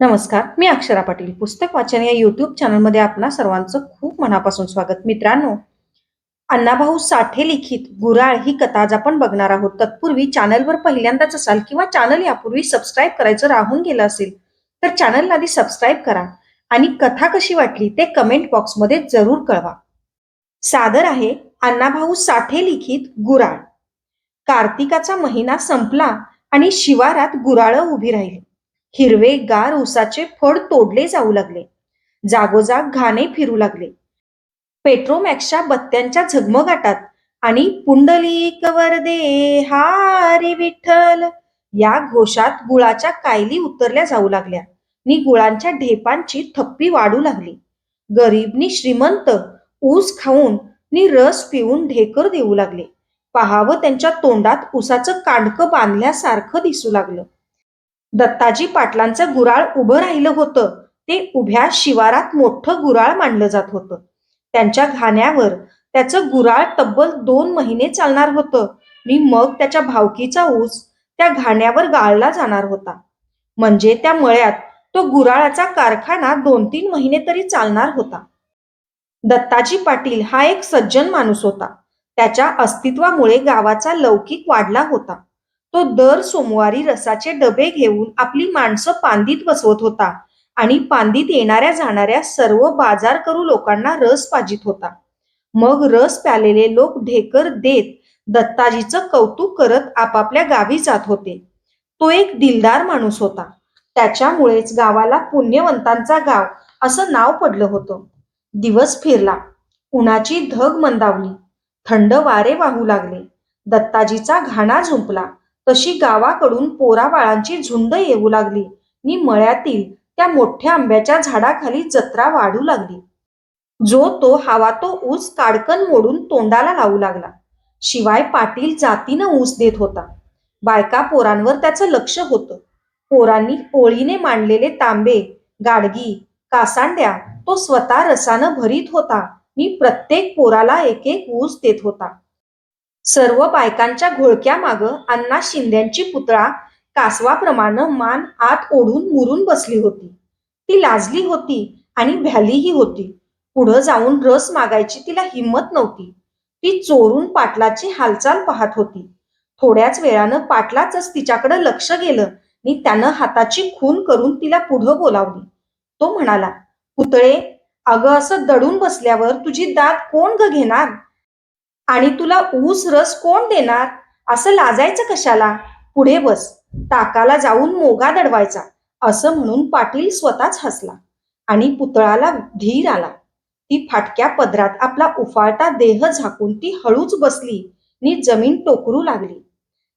नमस्कार मी अक्षरा पाटील. पुस्तक वाचन या युट्यूब चॅनलमध्ये आपणा सर्वांचं खूप मनापासून स्वागत. मित्रांनो अण्णाभाऊ साठे लिखित गुराळ ही कथा आज आपण बघणार आहोत. तत्पूर्वी चॅनलवर पहिल्यांदाच असाल किंवा चॅनल यापूर्वी सबस्क्राईब करायचं राहून गेलं असेल तर चॅनलला आधी सबस्क्राईब करा आणि कथा कशी वाटली ते कमेंट बॉक्समध्ये जरूर कळवा. सादर आहे अण्णाभाऊ साठे लिखित गुराळ. कार्तिकाचा महिना संपला आणि शिवारात गुराळं उभी राहिली. हिरवे गार उसाचे फड तोडले जाऊ लागले. जागोजाग घाणे फिरू लागले. पेट्रोमॅक्सच्या बत्त्यांच्या झगमगाटात आणि पुंडलिक वरदे हारी विठ्ठल या घोषात गुळाच्या कायली उतरल्या जाऊ लागल्या. नि गुळांच्या ढेपांची थप्पी वाढू लागली. गरीबनी श्रीमंत ऊस खाऊन नि रस पिऊन ढेकर देऊ लागले. पहावं त्यांच्या तोंडात उसाचं कांडकं बांधल्यासारखं दिसू लागलं. दत्ताजी पाटलांचं गुराळ उभं राहिलं होतं. ते उभ्या शिवारात मोठं गुराळ मांडलं जात होतं. त्यांच्या घाण्यावर त्याचं गुराळ तब्बल दोन महिने चालणार होतं. आणि मग त्याच्या भावकीचा ऊस त्या घाण्यावर गाळला जाणार होता. म्हणजे त्या मळ्यात तो गुराळाचा कारखाना दोन तीन महिने तरी चालणार होता. दत्ताजी पाटील हा एक सज्जन माणूस होता. त्याच्या अस्तित्वामुळे गावाचा लौकिक वाढला होता. तो दर सोमवारी रसाचे डबे घेऊन आपली माणसं पांदीत बसवत होता आणि पांदीत येणाऱ्या जाणाऱ्या सर्व बाजार करू लोकांना रस पाजित होता. मग रस प्यालेले लोक ढेकर देत दत्ताजीचं कौतुक करत आपापल्या गावी जात होते. तो एक दिलदार माणूस होता. त्याच्यामुळेच गावाला पुण्यवंतांचा गाव असं नाव पडलं होतं. दिवस फिरला. उन्हाची धग मंदावली. थंड वारे वाहू लागले. दत्ताजीचा घाणा झुंपला. तशी गावाकडून पोराबाळांची झुंड येऊ लागली. नि मळ्यातील त्या मोठ्या आंब्याच्या झाडाखाली जत्रा वाढू लागली. जो तो हवा तो ऊस काडकन मोडून तोंडाला लावू लागला. शिवाय पाटील जातीनं ऊस देत होता. बायका पोरांवर त्याचं लक्ष होतं. पोरांनी ओळीने मांडलेले तांबे गाडगी कासांड्या तो स्वतः रसानं भरीत होता. मी प्रत्येक पोराला एक एक ऊस देत होता. सर्व बायकांच्या घोळक्या माग अण्णा शिंद्यांची पुतळा कासवाप्रमाणे मान आत ओढून मुरून बसली होती. ती लाजली होती आणि भ्यालीही होती. पुढं जाऊन रस मागायची तिला हिंमत नव्हती. ती चोरून पाटलाची हालचाल पाहत होती. थोड्याच वेळानं पाटलाच तिच्याकडे लक्ष गेलं आणि त्यानं हाताची खून करून तिला पुढं बोलावली. तो म्हणाला पुतळे अगं असं दडून बसल्यावर तुझी दात कोण ग घेणार? आणि तुला ऊस रस कोण देणार? असं लाजायचं कशाला? पुढे बस. ताकाला जाऊन मोगा दडवायचा. असं म्हणून पाटील स्वतःच हसला आणि पुतळाला धीर आला. ती फाटक्या पदरात आपला उफाळता देह झाकून ती हळूच बसली. नि जमीन टोकरू लागली.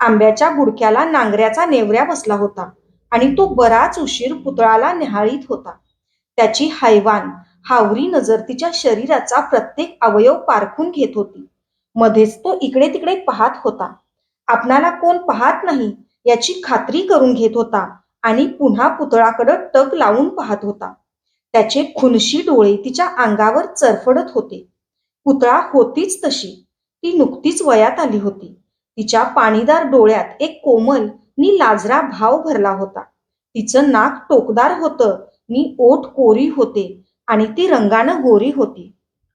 आंब्याच्या गुडक्याला नांगऱ्याचा नेवऱ्या बसला होता आणि तो बराच उशीर पुतळाला निहाळीत होता. त्याची हैवान हावरी नजर तिच्या शरीराचा प्रत्येक अवयव पारखून घेत होती. मध्येच तो इकडे तिकडे पाहत होता. आपणाला कोण पाहत नाही याची खात्री करून घेत होता आणि पुन्हा पुतळाकडं टक लावून पाहत होता. त्याचे खुनशी डोळे तिच्या अंगावर चरफडत होते. पुतळा होतीच तशी. ती नुकतीच वयात आली होती. तिच्या पाणीदार डोळ्यात एक कोमल नि लाजरा भाव भरला होता. तिचं नाक टोकदार होतं नि ओठ कोरी होते आणि ती रंगानं गोरी होती.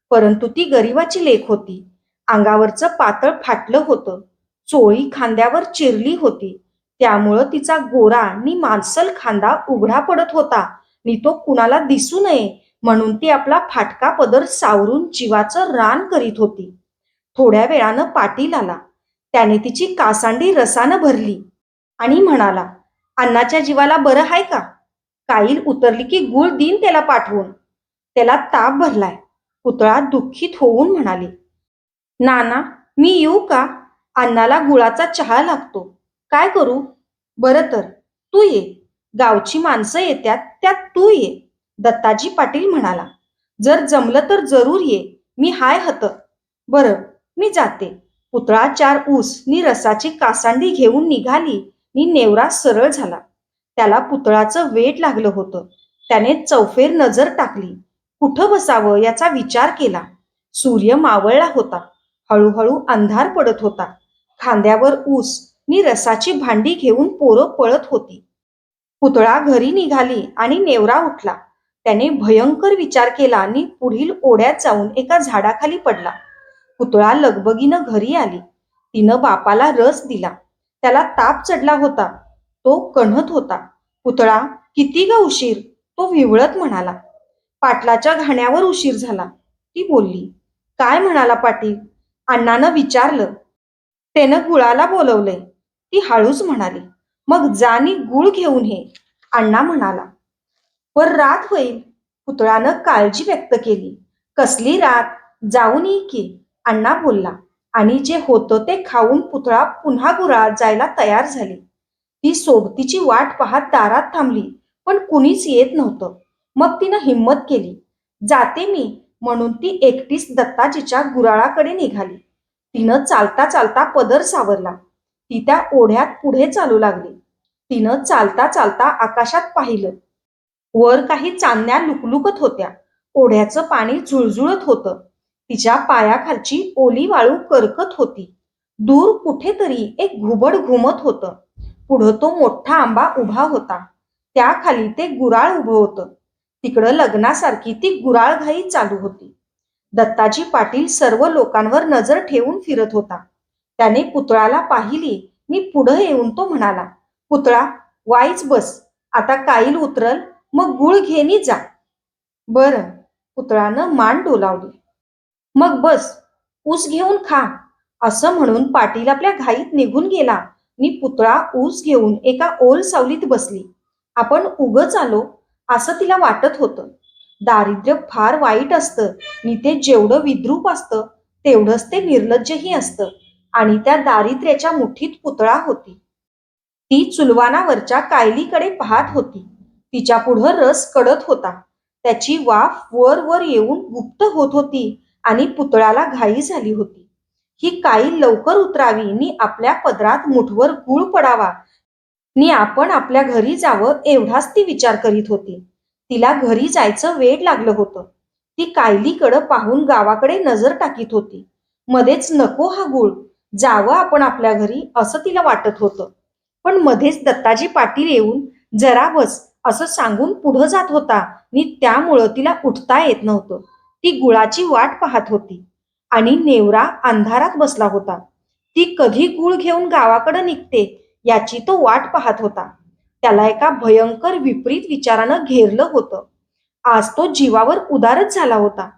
परंतु ती गरिबाची लेख होती. अंगावरचं पातळ फाटलं होतं. चोळी खांद्यावर चिरली होती. त्यामुळं तिचा गोरा नि मांसल खांदा उघडा पडत होता. नि तो कुणाला दिसू नये म्हणून ती आपला फाटका पदर सावरून जीवाचं रान करीत होती. थोड्या वेळानं पाटील आला. त्याने तिची कासांडी रसानं भरली आणि म्हणाला अण्णाच्या जीवाला बरं आहे का? काईल उतरली की गुळ दिन त्याला पाठवून. त्याला ताप भरलाय. पुतळा दुःखीत होऊन म्हणाली नाना मी येऊ का? अण्णाला गुळाचा चहा लागतो. काय करू? बरं तर तू ये. गावची माणसं येत्यात त्यात तू ये. दत्ताजी पाटील म्हणाला. जर जमलं तर जरूर ये. मी हाय हत. बरं मी जाते. पुतळा चार ऊस नि रसाची कासांडी घेऊन निघाली. नि नेवरा सरळ झाला. त्याला पुतळाचं वेट लागलं होतं. त्याने चौफेर नजर टाकली. कुठं बसावं याचा विचार केला. सूर्य मावळला होता. हळूहळू अंधार पडत होता. खांद्यावर ऊस नि रसाची भांडी घेऊन पोरं पळत होती. पुतळा घरी निघाली आणि नेवरा उठला. त्याने भयंकर विचार केला आणि पुढील ओढ्यात जाऊन एका झाडाखाली पडला. पुतळा लगबगीनं घरी आली. तिनं बापाला रस दिला. त्याला ताप चढला होता. तो कण्हत होता. पुतळा किती ग उशीर? तो विवळत म्हणाला. पाटलाच्या घाण्यावर उशीर झाला. ती बोलली काय म्हणाला पाटील? अण्णानं विचारलं. त्यानं गुळाला बोलवलंय. ती हळूच म्हणाली मग जानी गुळ घेऊन हे अण्णा म्हणाला वर रात होईल. पुतळानं काळजी व्यक्त केली. कसली रात? जाऊन ये की. अण्णा बोलला आणि जे होतं ते खाऊन पुतळा पुन्हा गुराळ जायला तयार झाली. ती सोबतीची वाट पाहत दारात थांबली पण कुणीच येत नव्हतं. मग तिनं हिंमत केली जाते मी. म्हणून ती एकटीच दत्ताजीच्या गुराळाकडे निघाली. तिनं चालता चालता पदर सावरला. ती त्या ओढ्यात पुढे चालू लागली. तिनं चालता चालता आकाशात पाहिलं. वर काही चांदण्या लुकलुकत होत्या. ओढ्याचं पाणी झुळझुळत होतं. तिच्या पायाखालची ओली वाळू करकत होती. दूर कुठेतरी एक घुबड घुमत होतं. पुढं तो मोठा आंबा उभा होता. त्याखाली ते गुराळ उभं होतं. तिकडं लग्नासारखी ती गुराळघाई चालू होती. दत्ताजी पाटील सर्व लोकांवर नजर ठेवून फिरत होता. त्याने पुतळाला पाहिली मी पुढं येऊन तो म्हणाला पुतळा वाईच बस आता काईल उतरल मग गुळ घेणी जा. बर पुतळानं मान डोलावली. मग बस ऊस घेऊन खा. असं म्हणून पाटील आपल्या घाईत निघून गेला. मी पुतळा ऊस घेऊन एका ओल सावलीत बसली. आपण उगच आलो असं तिला वाटत होतं. दारिद्र्य फार वाईट असतं. आणि ते जेवढं विद्रूप असतं तेवढंच ते निर्लज्जही असतं. आणि त्या दारिद्र्याच्या मुठीत पुतळा होती. ती चुलवानावरच्या कायलीकडे पाहत होती. तिच्या पुढं रस कडत होता. त्याची वाफ वर वर येऊन गुप्त होत होती आणि पुतळ्याला घाई झाली होती. ही काई लवकर उतरावी आणि आपल्या पदरात मुठवर गुळ पडावा नि आपण आपल्या घरी जावं एवढाच ती विचार करीत होती. तिला घरी जायचं वेळ लागलं होतं. ती कायलीकडं पाहून गावाकडे नजर टाकीत होती. मध्येच नको हा गुळ जावं आपण आपल्या घरी असं तिला वाटत होतं. पण मध्येच दत्ताजी पाटील येऊन जरा बस असं सांगून पुढं जात होता. आणि त्यामुळं तिला उठता येत नव्हतं ती गुळाची वाट पाहत होती. आणि नेवरा अंधारात बसला होता. ती कधी गुळ घेऊन गावाकडे निघते? याची तो वाट पाहत होता. त्याला एका भयंकर विपरीत विचारानं घेरलं होतं. आज तो जीवावर उदारच झाला होता.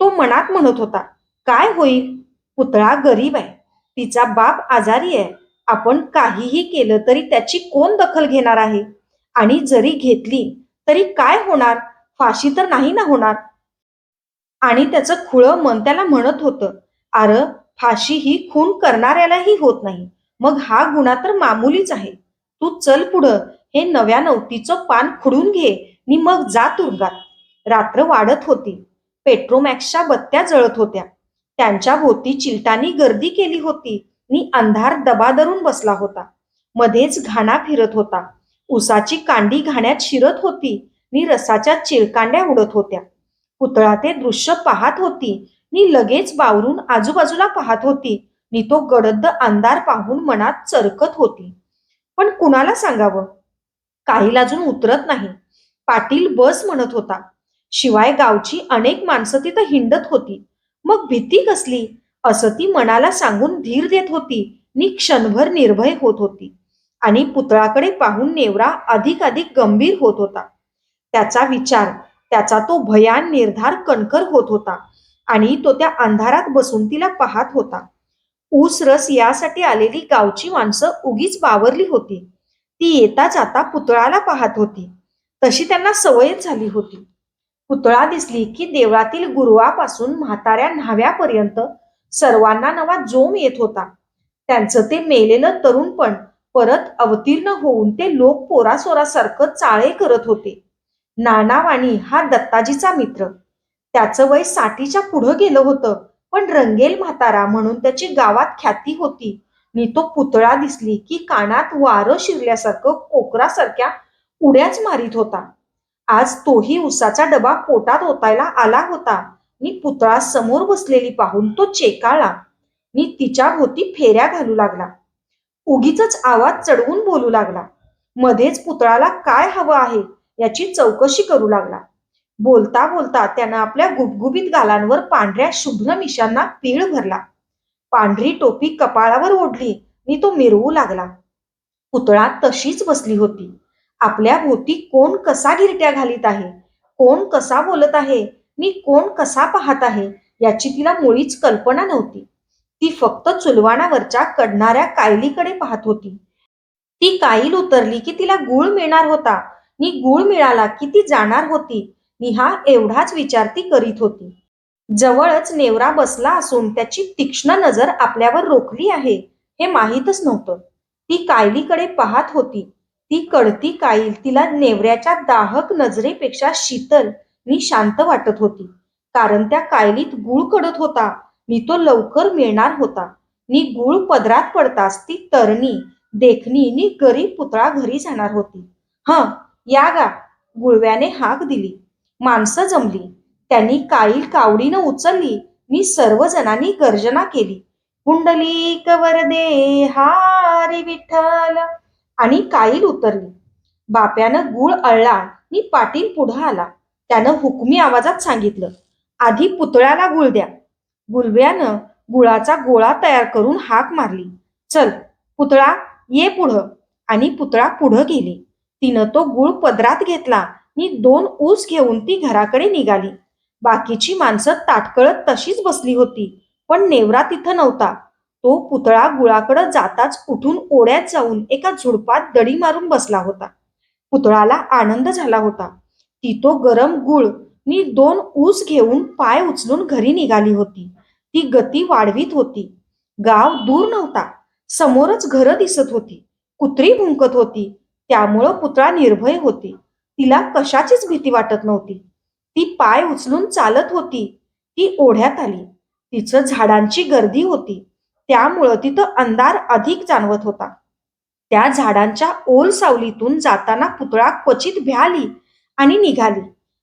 तो मनात म्हणत होता काय होईल? पुतळा गरीब आहे. तिचा बाप आजारी आहे. आपण काहीही केलं तरी त्याची कोण दखल घेणार आहे? आणि जरी घेतली तरी काय होणार? फाशी तर नाही ना होणार? आणि त्याचं खुळं मन त्याला म्हणत होतं अर फाशी ही खून करणाऱ्यालाही होत नाही. मग हा गुन्हा तर मामुलीच आहे. तू चल पुढं हे नव्या नवतीचं पान खुडून घे नि मग जा तुरुंगात रात्र वाढत होती. पेट्रोमॅक्सच्या बत्त्या जळत होत्या. त्यांच्या भोवती चिलटानी गर्दी केली होती. नि अंधार दबा धरून बसला होता. मध्येच घाणा फिरत होता. उसाची कांडी घाण्यात शिरत होती. नि रसाच्या चिरकांड्या उडत होत्या. पुतळा ते दृश्य पाहत होती. नि लगेच बावरून आजूबाजूला पाहत होती. नि तो गडद अंधार पाहून मनात चरकत होती. पण कुणाला सांगावं? काहीला अजून उतरत नाही. पाटील बस म्हणत होता. शिवाय गावची अनेक माणसं तिथं हिंडत होती. मग भीती कसली? असं ती मनाला सांगून धीर देत होती. नि क्षणभर निर्भय होत होती. आणि पुतळाकडे पाहून नेवरा अधिक अधिक गंभीर होत होता. त्याचा विचार त्याचा तो भयान निर्धार कणकर होत होता. आणि तो त्या अंधारात बसून तिला पाहत होता. ऊस रस यासाठी आलेली गावची माणसं उगीच बावरली होती. ती येता जाता पुतळाला पाहत होती. तशी त्यांना सवयच झाली होती. पुतळा दिसली की देवळातील गुरुवापासून म्हाताऱ्या न्हाव्यापर्यंत सर्वांना नवा जोम येत होता. त्यांचं ते मेलेलं तरुणपण परत अवतीर्ण होऊन ते लोक पोरासोरासारखं चाळे करत होते. नानावाणी हा दत्ताजीचा मित्र. त्याचं वय साठीच्या पुढं गेलं होतं. पण रंगेल म्हातारा म्हणून त्याची गावात ख्याती होती. नि तो पुतळा दिसली की कानात वारं शिरल्यासारखं कोकरासारख्या उड्याच मारित होता. आज तोही उसाचा डबा पोटात ओतायला आला होता. नि पुतळा समोर बसलेली पाहून तो चेकाळला. नि तिच्या भोवती फेऱ्या घालू लागला. उगीच आवाज चढवून बोलू लागला. मध्येच पुतळाला काय हवं आहे याची चौकशी करू लागला. बोलता बोलता त्यानं आपल्या गुबगुबीत गालांवर पांढऱ्या शुभ्र मिशांना पीळ भरला. पांढरी टोपी कपाळावर ओढली. आणि तो मिरवू लागला. पुतळा तशीच बसली होती. आपल्या भोवती कोण कसा गिरट्या घालीत आहे? कोण कसा बोलत आहे? मी कोण कसा पाहत आहे? याची तिला मुळीच कल्पना नव्हती. ती फक्त चुलवाणावरच्या कडणाऱ्या कायलीकडे पाहत होती. ती काईल उतरली की तिला गुळ मिळणार होता. नि गुळ मिळाला की ती जाणार होती. निहा एवढाच विचार ती करीत होती. जवळच नेवरा बसला असून त्याची तीक्ष्ण नजर आपल्यावर रोखली आहे हे माहीतच नव्हतं. ती कायलीकडे पाहत होती. ती कळती काईल तिला नेवऱ्याच्या दाहक नजरेपेक्षा शीतल नि शांत वाटत होती. कारण त्या कायलीत गुळ कडत होता. नि तो लवकर मिळणार होता. नि गुळ पदरात पडताच ती तरणी देखणी नि गरीब पुतळा घरी जाणार होती. ह या गा. गुळव्याने हाक दिली. माणसं जमली. त्यांनी काईल कावडीनं उचलली. मी सर्वजणांनी गर्जना केली. कुंडलीक वरदे हारी विठ्ठल आणि काईल उतरली. बाप्यानं गुळ अळला. मी पाटील पुढं आला. त्यानं हुकमी आवाजात सांगितलं आधी पुतळ्याला गुळ द्या. गुलव्यानं गुळाचा गोळा तयार करून हाक मारली. चल पुतळा ये पुढं. आणि पुतळा पुढं गेली. तिनं तो गुळ पदरात घेतला. मी दोन ऊस घेऊन ती घराकडे निघाली. बाकीची माणसं ताटकळत तशीच बसली होती पण नेवरा तिथं नव्हता. तो पुतळा गुळाकडं जाताच उठून ओढ्यात जाऊन एका झुडपात दडी मारून बसला होता. पुतळाला आनंद झाला होता. ती तो गरम गुळ मी दोन ऊस घेऊन पाय उचलून घरी निघाली होती. ती गती वाढवीत होती. गाव दूर नव्हता. समोरच घरं दिसत होती. कुत्री भुंकत होती. त्यामुळं पुतळा निर्भय होती. तिला कशाचीच भीती वाटत नव्हती. ती पाय उचलून चालत होती. ती ओढ्यात आली. तिचं झाडांची गर्दी होती. त्यामुळं तिथं अंधार अधिक जाणवत होता. त्या झाडांच्या ओल सावलीतून जाताना पुतळा क्वचित भ्याली आणि निघाली.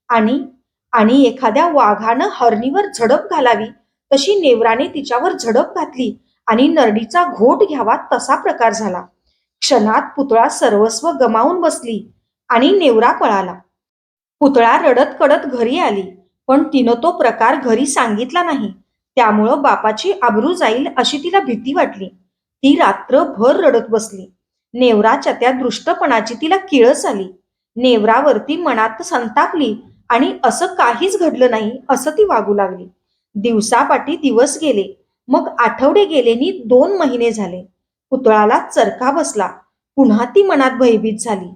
आणि आणि एखाद्या वाघानं हरणीवर झडप घालावी तशी नेवराने तिच्यावर झडप घातली आणि नरडीचा घोट घ्यावा तसा प्रकार झाला. क्षणात पुतळा सर्वस्व गमावून बसली. आणि नेवरा पळाला पुतळा रडत कडत घरी आली पण तिनं तो प्रकार घरी सांगितला नाही. त्यामुळं बापाची आबरू जाईल अशी तिला भीती वाटली. ती रात्रभर रडत बसली. नेवराच्या त्या दृष्टपणाची तिला किळस आली. नेवरावरती मनात संतापली आणि असं काहीच घडलं नाही असं ती वागू लागली. दिवसापाठी दिवस गेले मग आठवडे गेलेनी दोन महिने झाले. पुतळाला चरखा बसला. पुन्हा ती मनात भयभीत झाली.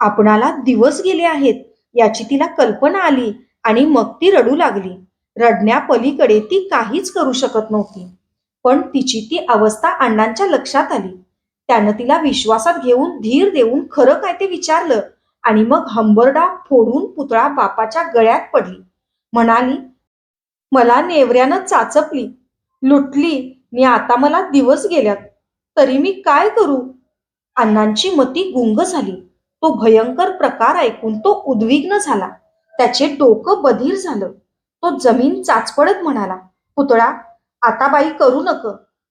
आपणाला दिवस गेले आहेत याची तिला कल्पना आली आणि मग ती रडू लागली. रडण्यापलीकडे ती काहीच करू शकत नव्हती. पण तिची ती अवस्था अण्णांच्या लक्षात आली. त्यानं तिला विश्वासात घेऊन धीर देऊन खरं काय ते विचारलं आणि मग हंबरडा फोडून पुतळा बापाच्या गळ्यात पडली. म्हणाली मला नेवऱ्यानं चाचपली लुटली मी आता मला दिवस गेल्यात तरी मी काय करू? अण्णांची मती गुंग झाली. तो भयंकर प्रकार ऐकून तो उद्विग्न झाला. त्याचे डोकं बधीर झालं. तो जमीन चाचपडत म्हणाला पुतळा आता बाई करू नक.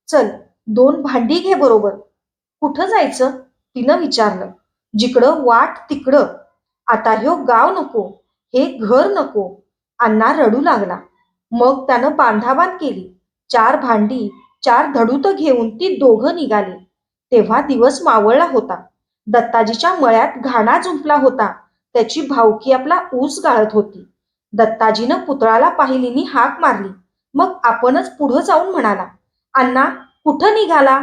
चल दोन भांडी घे बरोबर. कुठं जायचं? तिनं विचारलं. जिकडं वाट तिकडं. आता ह्यो गाव नको हे घर नको. अण्णा रडू लागला. मग त्यानं बांधाबांध केली. चार भांडी चार धडूत घेऊन ती दोघं निघाली. तेव्हा दिवस मावळला होता. दत्ताजीच्या मळ्यात घाणा झुंपला होता. त्याची भावकी आपला ऊस गाळत होती. दत्ताजीनं पुतळाला पाहिलीनी हाक मारली. मग आपणच पुढं जाऊन म्हणाला अण्णा कुठं निघाला?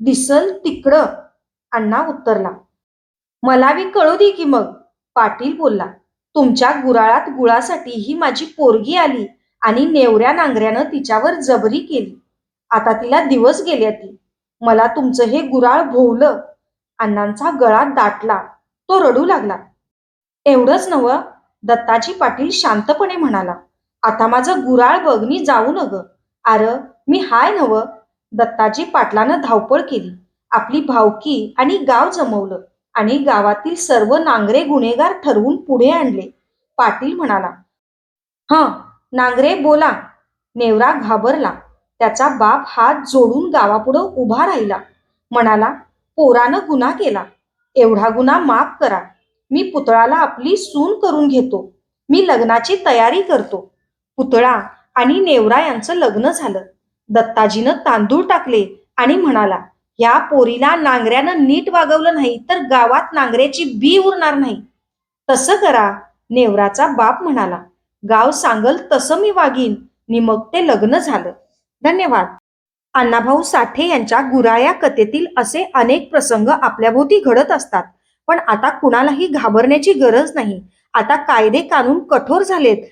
दिसल तिकडं. अण्णा उत्तरला मला बी कळू दे की मग. पाटील बोलला तुमच्या गुराळात गुळासाठी ही माझी पोरगी आली आणि नेवऱ्या नांगऱ्यानं तिच्यावर जबरी केली. आता तिला दिवस गेल्या ती मला तुमचं हे गुराळ भोवलं. अण्णांचा गळा दाटला. तो रडू लागला. एवढंच नवं दत्ताजी पाटील शांतपणे म्हणाला. आता माझं गुराळ बघणी जाऊ न ग आर मी हाय नव दत्ताजी पाटलानं धावपळ केली. आपली भावकी आणि गाव जमवलं आणि गावातील सर्व नांगरे गुन्हेगार ठरवून पुढे आणले. पाटील म्हणाला ह नांगरे बोला. नेवरा घाबरला. त्याचा बाप हात जोडून गावापुढं उभा राहिला. म्हणाला पोरानं गुन्हा केला. एवढा गुन्हा माफ करा. मी पुतळाला आपली सून करून घेतो. मी लग्नाची तयारी करतो. पुतळा आणि नेवरा यांचं लग्न झालं. दत्ताजीनं तांदूळ टाकले आणि म्हणाला या पोरीला नांगऱ्यानं नीट वागवलं नाही तर गावात नांगऱ्याची बी उरणार नाही. तसं करा नेवराचा बाप म्हणाला. गाव सांगल तसं मी वागीन. नि मग ते लग्न झालं. धन्यवाद. अण्णाभाऊ साठे यांच्या गुराया कथेतील असे अनेक प्रसंग आपल्याभोवती घडत असतात. पण आता कुणालाही घाबरण्याची गरज नाही. आता कायदे कानून कठोर झालेत.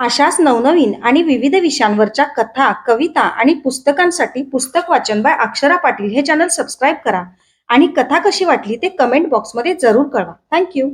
अशाच नवनवीन आणि विविध विषयांवरच्या कथा कविता आणि पुस्तकांसाठी पुस्तक वाचन बाय अक्षरा पाटील हे चॅनल सबस्क्राईब करा. आणि कथा कशी वाटली ते कमेंट बॉक्समध्ये जरूर कळवा. थँक्यू.